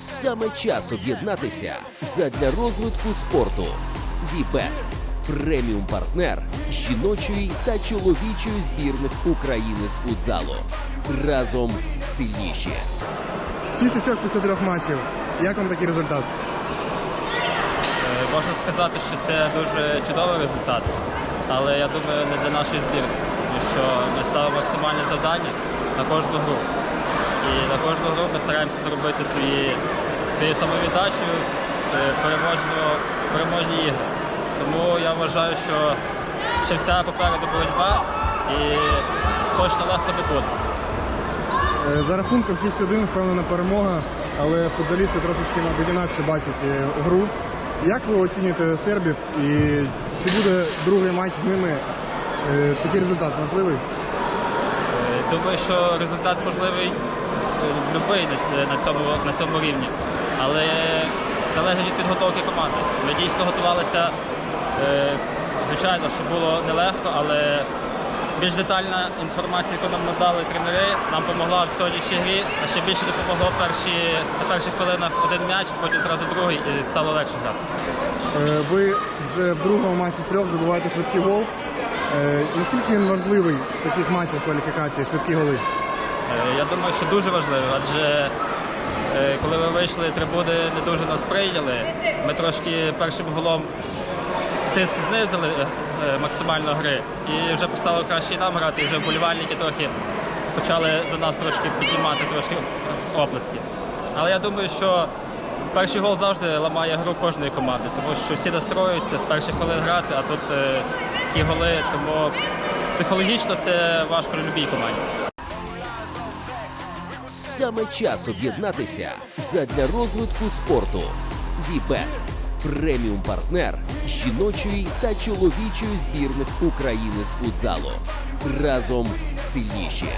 Саме час об'єднатися задля розвитку спорту. Вібет преміум партнер жіночої та чоловічої збірних України з футзалу. Разом сильніші. Шість очок після трьох матчів. Як вам такий результат? Е, Можна сказати, що це дуже чудовий результат, але я думаю, не для нашої збірної, тому що ми ставимо максимальне завдання на кожну гру. І на кожну гру ми стараємося зробити свої, своєю самовіддачею е, переможні ігри. Тому я вважаю, що ще вся попереду боротьба і точно легко не буде. Е, За рахунком 6-1 впевнена перемога, але футболісти трошечки, мабуть, інакше бачать е, гру. Як ви оцінюєте сербів і чи буде другий матч з ними? Такий результат можливий? Думаю, що результат можливий любий на- цьому, на цьому рівні. Але залежить від підготовки команди. Ми дійсно готувалися, е, звичайно, що було нелегко, але більш детальна інформація, яку нам надали тренери, нам допомогла в сьогоднішній грі, а ще більше допомогло перші, на перших хвилинах один м'яч, потім зразу другий і стало легше грати. Е, Ви вже в другому матчі з трьох забуваєте швидкий гол. Е, Наскільки він важливий в таких матчах кваліфікації, швидкі голи? Е, Я думаю, що дуже важливо, адже е, коли ви вийшли, трибуни не дуже нас прийняли. Ми трошки першим голом тиск знизили е, максимально гри і вже поставили краще нам грати, і вже вболівальники трохи почали до нас трошки піднімати трошки оплески. Але я думаю, що перший гол завжди ламає гру кожної команди, тому що всі настроюються з перших хвилин грати, а тут такі голи, тому психологічно це важко любій команді. Саме час об'єднатися задля розвитку спорту. Вібет преміум партнер жіночої та чоловічої збірних України з футзалу. Разом сильніші.